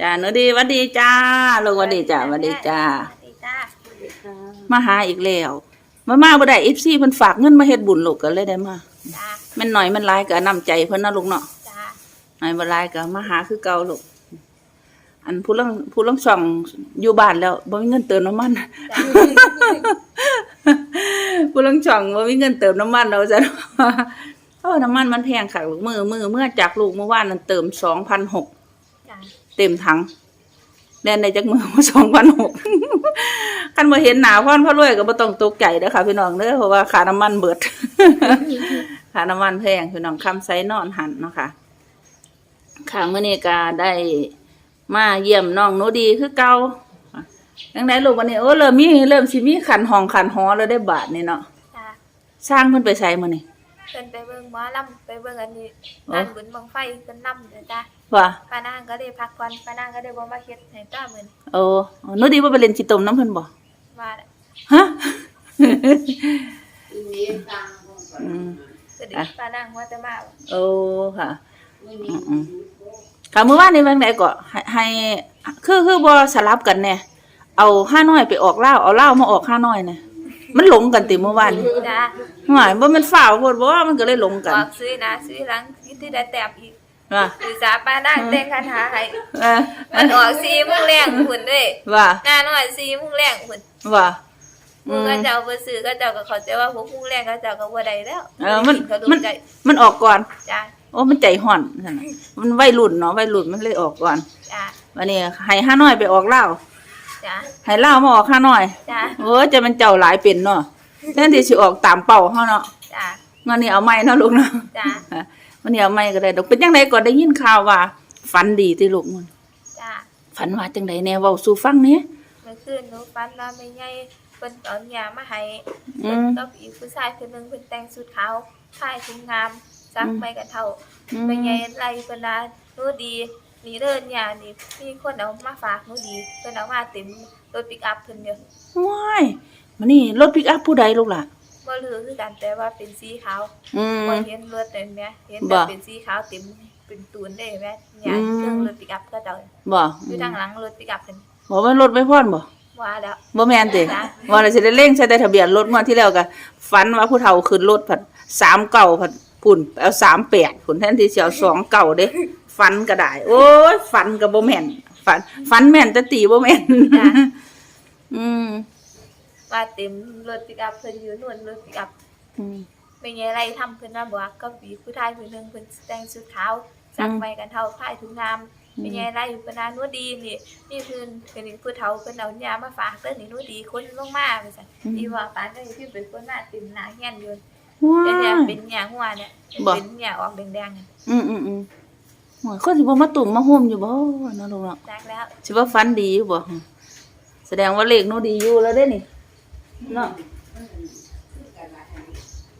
จ้าหนูดีหวัดดีจ้าลูกหวัดดีจ้าหวัดดีจ้า สวัสดีจ้ามาหาอีกแล้วมามาบ่ได้ FC เพิ่นฝากเงินมาเฮ็ดบุญลูกก็เลยได้มาจ้าแม่นหน่อยมันหลายก็นำใจเพิ่นนะลูกเนาะจ้าหน่อยบ่หลายก็มาหาคือเก่าลูกอันผู้ลังผู้ลังช่องอยู่บ้านแล้วบ่มีเงินเติมน้ำมันจ้าผู้ลังช่องบ่มีเงินเติมน้ำมันเราจะโอ้น้ำมันมันแพงค่ะลูกมือมือเมื่อจากลูกเมื่อวานนั้นเติม2,600จ้า เต็มถังแล่นในจักมือมาสองพันหกคันมาเห็นหนาพ่อนพ่อรวยก็บ่ต้องตกใจเด้อค่ะพี่น้องเด้อเพราะว่าค่าน้ำมันเบิดค่าน้ำมันแพงพี่น้องคำไซนอนหันเนาะค่ะข้างมื้อนี้ก็ได้มาเยี่ยมน้องหนูดีคือเก่าจังไดลูกวันนี้โอ้เริ่มมีเริ่มสิมีขันห้องขันหอแล้วได้บาทนี่เนาะจ้าสร้างเพิ่นไปใช้มื้อนี้ เพิ่นไปเบิ่งหมอลำไปเบิ่งอันนี้โอ้งานบุญบังไฟเพิ่นนำเด้อจ้าว่าป้านางก็ได้พักก่อนป้านางก็ได้บ่มาเฮ็ดให้จ้ามื้อนี้โอ้หนูดีว่าไปเล่นขี้ตมน้ำเพิ่นบ่ว่าแล้วฮะอืมก็ได้อะป้านางว่าจะมาโอ้ค่ะอืมๆค่ะเมื่อวานนี้บางไหนก็ให้ให้คือคือบ่สลับกันแน่เอาห้าน้อยไปออกเล่าวเอาเล่าวมาออกห้าน้อยน่ะ มันหลงกันติเมื่อวานนี้จ้าหมายว่ามันฝ่าวโพดบ่มันก็เลยหลงกันออกซื้อนะซื้อหลังที่ได้แต้มอีกว่าซื้อสาป้านางแต่งคาถาให้เออมันออก4โมงแรงพุ่นเด้ว่าหน้าน้อย4โมงแรงพุ่นว่ามึงก็เจ้าบ่ซื้อก็เจ้าก็เข้าใจว่า6โมงแรงก็เจ้าก็บ่ได้แล้วเออมันก็ดูมันใจมันออกก่อน จ้าโอ้มันใจห่อนนั่นน่ะมันวัยรุ่นเนาะวัยรุ่นมันเลยออกก่อนจ้าวันนี้ให้ห้าน้อยไปออกเล่าว จ้าให้เล่าวมาออกห้าน้อยจ้าโอ้ยจะมันเจ้าหลายเป็นเนาะแทนที่สิออกตามเป้าเฮาเนาะจ้างานนี้เอาไม้เนาะลูกเนาะจ้าวันนี้เอาไม้ก็ได้ดอกเป็นจังไดก็ได้ยินข่าวว่าฝันดีติลูกมันจ้าฝันว่าจังไดแหน่เว้าสู่ฟังแหน่เมื่อคืนหนูฝันว่าแม่ใหญ่เพิ่นเอาหญ้ามาให้อืเพิ่นมกับอีกผู้ชายคนหนึงเพิ่นแต่งชุดขาวท่ายถุงงามซักอืมไปกันเท่าอืมแม่ใหญ่ไล่เพิ่นว่าหนูดี นี่เด้อหญ้านี่มีคนเอามาฝากหนูดีเพิ่นเอามาเต็มรถปิกอัพเพิ่นเด้อว้ายมันนี่รถปิกอัพผู้ใดลูกล่ะบ่รู้คือกันแต่ว่าเป็นสีขาวอืม บ่เห็นรถเลยแม่เห็นบ่แต่เป็นสีขาวเต็มเป็นตูนได้แม่หญ้าอืมเครื่องรถปิกอัพก็เจ้าบ่อยู่ทางหลังรถปิกอัพเพิ่นบ่ว่ารถไม่พรบ่ว่าแล้วบ่แม่นติจ้ะว่าเราสิได้เร่งใส่แต่ทะเบียนรถงวดที่แล้วก็ฝันว่าผู้เฒ่าขึ้นรถผัด3เก่าผัดพุ่นไปเอา38พุ่นแทนที่สิเอา2เก่าเด้ ฝันก็ได้ โอ้ยฝันก็บ่แม่นฝันฝันแม่นแต่ตีบ่แม่นจ้ะ อืมว่าเต็มรถปิกอัพเพิ่นอยู่นู่นรถปิกอัพอืม เป็นไงไรทำเพิ่นมาบอกก็มีผู้ชายคนหนึงเพิ่นแต่งชุดขาวสักไปกันเท่าท้ายถุงงามเป็นไงไรเพิ่นน่าหนูดีนี่นี่เพิ่นเป็นผู้เฒ่าเพิ่นเอายามาฝากเด้อนี่หนูดีคนลงมาว่าซั่นอีว่าปานนี้ที่เป็นคนมาติ่มหน้าเฮียนอยู่ว้าแต่เนี่ยยเป็นหญ้าหัวเนี่ยบ่ เป็นหญ้าออกแดงๆเนี่ยอืมอืมอืม โอ้ยคนสิบ่มาตุ่มมาห่มอยู่บ่เนาะลูกเนาะจักแล้วสิว่าฟันดีอยู่บ่แสดงว่าเลขหนูดีอยู่แล้วเด้นี่เนาะ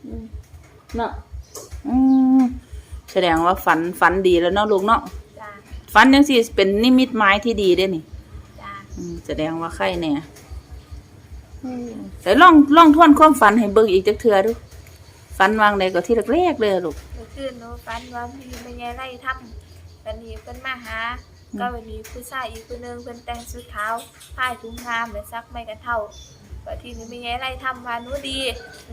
อืมเนาะอืมแสดงว่าฝันฝันดีแล้วเนาะลูกเนาะจ้าฝันจังซี่เป็นนิมิตหมายที่ดีเด้นี่จ้าอืมแสดงว่าใครแน่แต่ลองลองทวนความฝันให้เบิ่งอีกจักเทื่อดูฝันวางใดก็ที่แรกๆเลยอะลูกเมื่อคืนหนูฝันว่ามีเป็นไงไรทำ วันนี้เพิ่นมาหาอืมก็วันนี้ผู้ชายอีกคนหนึงเพิ่นแต่งชุดขาวท้ายถุงงามและซักไม่กันเท่าว่าที่นี่มีไงไรทำมาหนูดี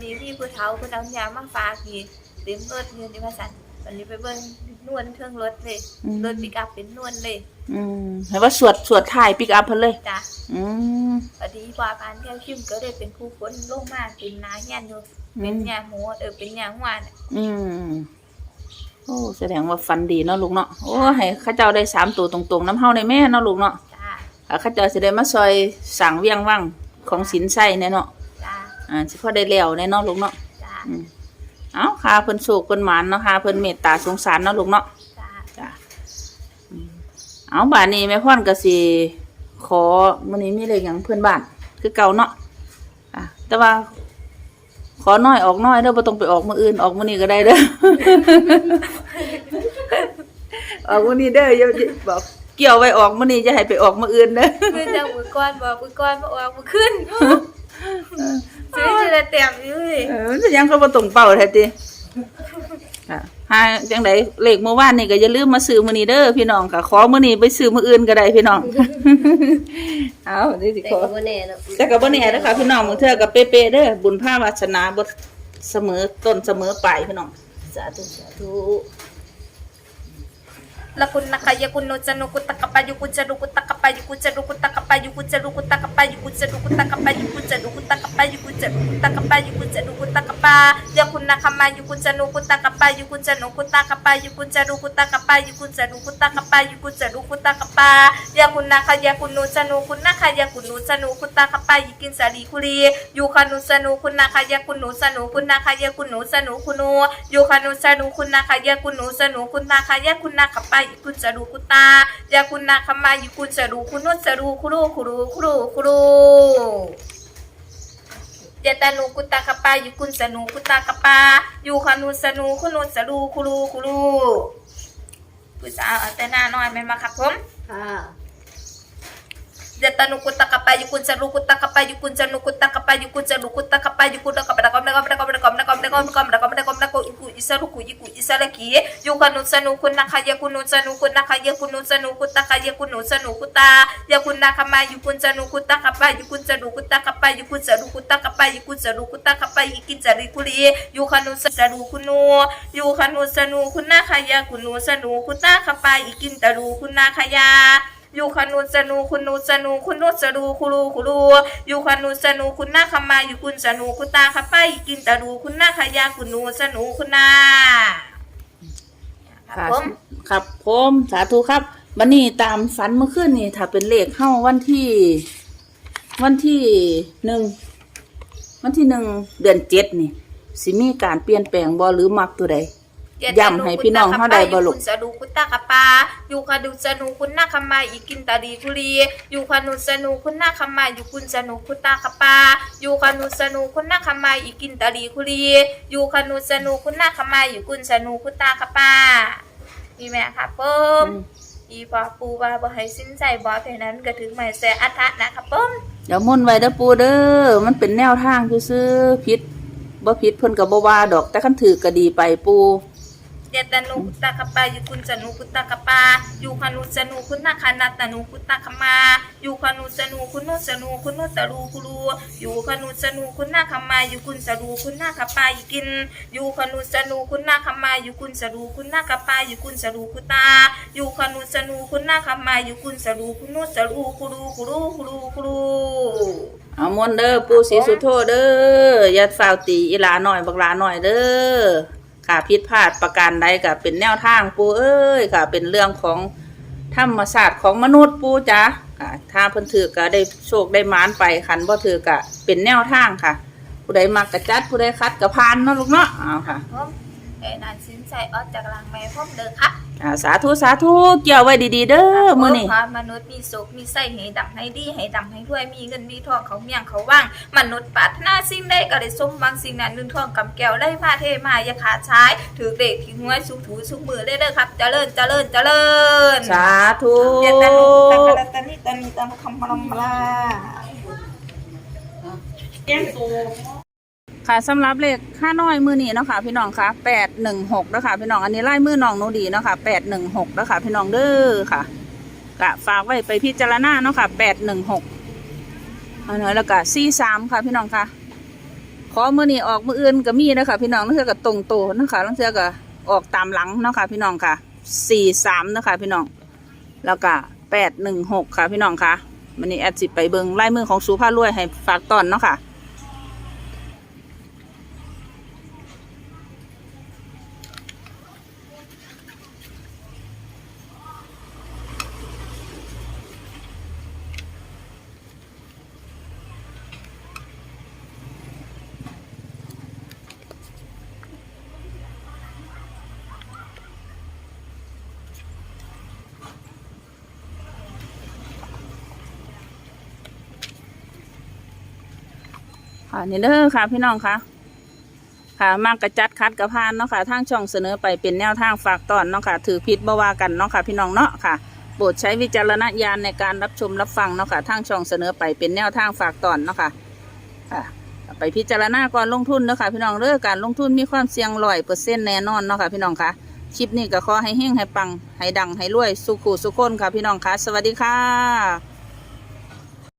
นี่พี่ผู้เฒ่าเพิ่นเอายามาฝากนี่เต็มรถเงินที่ว่าซั่นวันนี้ไปเบิ่งนวลเครื่องรถเลยอืม รถปิกอัพเป็นนวลเลยอืมให้ว่าสวดสวดท้ายปิกอัพเพิ่นเลย จ้ะอืมพอดีกว่าการแก้วคิมก็ได้เป็นผู้คนลงมาเป็นนาเฮียนอยู่เป็นยาหมูเออเป็นยาหัวน่ะอืม โอ้แสดงว่าฟันดีเนาะลูกเนาะโอ้ให้เข้าเจ้าได้สามตัวตรงๆน้ำเฮาในแม่เนาะลูกเนาะจ้าอ่าเข้าเจ้าสิได้มาซอยสั่งเวียงว่างของสินไส้แน่เนาะจ้าอ่าสิพอได้แล้วแน่เนาะลูกเนาะจ้าอืมเอาค่ะเพิ่นโศกเพิ่นหมานเนาะค่ะเพิ่นเมตตาสงสารเนาะลูกเนาะจ้าจ้ะอืมเอาบาดนี้แม่พ่อนก็สิขอมื้อนี้มีเลขหยังเพื่อนบ้าน คือเก่าเนาะอะแต่ว่า ขอน้อยออกน้อยเด้อบ่ต้องไปออกมื้ออื่นออกมื้อนี้ก็ได้เด้อ ออกมื้อนี้เด้ออย่าอย่าบอกเกี่ยวไว้ออกมื้อนี้จะให้ไปออกมื้ออื่นเด้อคือจังมือก้อนบอกมือก้อนมาออกมือขึ้นซื้อจะได้เต็มอยู่เลยเออมันจะยังก็บ่ตรงเป้าแท้ติอะ หาจังไดเลขเมื่อวานนี่ก็อย่าลืมมาซื้อมื้อนี้เด้อพี่น้องค่ะขอมื้อนี้ไปซื้อมื้ออื่นก็ได้พี่น้อง เอาเดี๋ยวสิแต่ขอ ก็บ่แน่เนาะแต่ก็บ่แน่เด้อค่ะพี่น้องบางเทื่อก็เป๊ะๆเด้อบุญภาวาสนาบ่เสมอต้นเสมอปลายพี่น้อง สาธุสาธุละคุณนะคะยาคุณโนจนุกุตกะปายุกุจดุกุตกะปายุกุจดุกุตกะปายุกุจดุกุตกะปายุ กุจดุกุตกะปายุกุจะดุกุตกะปายุกุจะดุกุตกะปายุกุจะดุกุตกะปายาคุณนะคะมายุกุจะนุกุตกะปายุกุจะนุกุตกะปายุกุจะดุกุตกะปายุกุจะดุกุตกะปายุกุจะดุกุตกะปายาคุณนะคะยาคุณโนจะนุคุณนะคะยาคุณโนจะนุกุตกะปายิกินสาลีคุรียูคานุสนุคุณนะคะยาคุณโนสนุคุณนะคะยาคุณโนสนุคุณโนยูคานุสนุคุณนะคะยาคุณโนสนุคุณนะคะยาคุณนะคะปายิกุจะดุกุตายาคุณนะคะมายิกุจะดุคุณโนสรุคุรุคุรุคุรุคุรุยะตานุกุตาคาปายุคุณสนุกุตาคาปาอยูคานุสนุคุนุสรูคุรูคุรูผู้สาวเอาแต่หน้าน้อยไม่มาครับผมค่ะ Yatanukut takapayukun sarukut takapayukun sarukut takapayukun sarukut takapayukun nakapadakom nakapadakom nakom nakom nakom nakom nakom nakom nakom iku isaruku iku isaraki yukanut sanukun nakayakunut sanukun nakayakunut sanukut takayakunut sanukuta yakun nakamayukun sanukut takapayukun sarukut takapayukun sarukut takapayukun sarukut takapayikin sarikuli yukanut sarukunu yukanut sanukun nakaya kunu sanukut takapay ikin taru kuna kaya ยูคานูสนูคุณนูสนูคุณนุสรูคุรูคุรูยูคานูสนูคุณหน้าขมาอยู่คุณสนูคุณตาคาป้ายกินตะดูคุณหน้าขยาคุณนูสนูคุณนาครับผมครับผมสาธุครับมันนี่ตามฝันเมื่อคืนนี่ถ้าเป็นเลขเข้าวันที่ วันที่หนึ่งวันที่หนึ่งเดือนเจ็ดนี่สิมีการเปลี่ยนแปลงบอหรือมักตัวใด ย้ำให้พี่น้องเฮาได้บ่ลูกยูคุณสนูคุณตาคาปายูคานุสนูคุณนาคมาอีกินตาดีคุรียูคานุสนูคุณนาคมายูคุณสนูคุณตาคาปายูคานุสนูคุณนาคมาอีกินตาดีคุรียูคานุสนูคุณนาคมายูคุณสนูคุณตาคาปามีไหมครับผมอีพอปูว่าบ่ให้สิ้นใจบ่เพราะนั้นก็ถึงหมายแสอัฐะนะครับผมเดี๋ยวมุ่นไว้เด้อปูเด้อมันเป็นแนวทางซื่อๆผิดบ่ผิดเพิ่นก็บ่ว่าดอกแต่คันถือก็ดีไปปูเยตนุกุตตะกะปายุคุณจนุกุตตะกะปายูคานุสนุคุณนาคานาตนุกุตตะกะมายูคานุสนุคุณนุสนุคุณนุสรูคุรูยูคานุสนุคุณนาคมายุคุณสรูคุณนาคปายิกินยูคานุสนุคุณนาคมายุคุณสรูคุณนาคปายุคุณสรูคุตายูคานุสนุคุณนาคมายุคุณสรูคุณนุสรูคุรูคุรูคุรูคุรูเอามนเด้อปูสีสุโธเด้อย่าฝ่าวตีอีลาหน่อยบักลาหน่อยเด้อ ค่ะผิดพลาดประการใดก็เป็นแนวทางปูเอ้ยค่ะ เป็นเรื่องของธรรมศาสตร์ของมนุษย์ปูจ้ะค่ะถ้าเพิ่นถือก็ได้โชคได้มานไปคันบ่ถือก็เป็นแนวทางค่ะ ผู้ใดมักกระจัดผู้ใดคัดกระพานเนาะลูกเนาะเอาค่ะ ผมเอ็นานสินใจออกจากหลังแม่ผมเด้อครับอ่าสาธุสาธุเกี่ยวไว้ดีๆเด้อมื้อนี้ความมนุษย์มีสุขมีใส่ให้ดำให้ดีให้ดำให้รวยมีเงินมีทองเขาเมียงเขาว่าง มนุษย์ปรารถนาสิ่งใดก็ได้สมหวังสิ่งนั้นเงินทองกำแก้วได้มาเทมาอย่าขาดใช้ถือเด็กทิ้งไว้สุขถูสุขมือได้เลยครับเจริญเจริญเจริญสาธุเยตันุตะกะละตะนิตะนิตะคำพลัมลา ค่ะสำหรับเลขค่าน้อยมือนี้เนาะค่ะพี่น้องค่ะแปดหนึ่งหกนะคะพี่น้องอันนี้ไล่มือน้องหนูดีเนาะค่ะแปดหนึ่งหกนะคะพี่น้องเด้อค่ะกะฝากไว้ไปพิจารณาเนาะค่ะแปดหนึ่งหกอันนี้แล้วก็สี่สามค่ะพี่น้องค่ะ ขอมือนี้ออกมืออื่นก็มีนะคะพี่น้องนั่นคือกับตรงโตนะคะนั่นคือก็ออกตามหลังเนาะค่ะพี่น้องค่ะสี่สามนะคะพี่น้อง แล้วก็แปดหนึ่งหกค่ะพี่น้องค่ะมันนี้แอดสิไปเบิงไล่มือของสูผ้ารวยให้ฝากตอนเนาะค่ะ ค่ะนี่เด้อค่ะพี่น้องค่ะ ค่ะมากกระจัดคัดกระพานเนาะค่ะทางช่องเสนอไปเป็นแนวทางฝากตอนเนาะค่ะ ถือผิดบ่ว่ากันเนาะค่ะ พี่น้องเนาะค่ะโปรดใช้วิจารณญาณในการรับชมรับฟังเนาะค่ะทางช่องเสนอไปเป็นแนวทางฝากตอนเนาะค่ะค่ะไปพิจารณาก่อนลงทุนเนาะค่ะพี่น้องเด้องการลงทุนมีความเสี่ยงร้อยเปอร์เซ็นต์แน่นอนเนาะค่ะพี่น้องค่ะคลิปนี้ก็ขอให้เฮงให้ปัง ให้ดัง ให้รวย สุขุสุขคนค่ะพี่น้องค่ะ สวัสดีค่ะ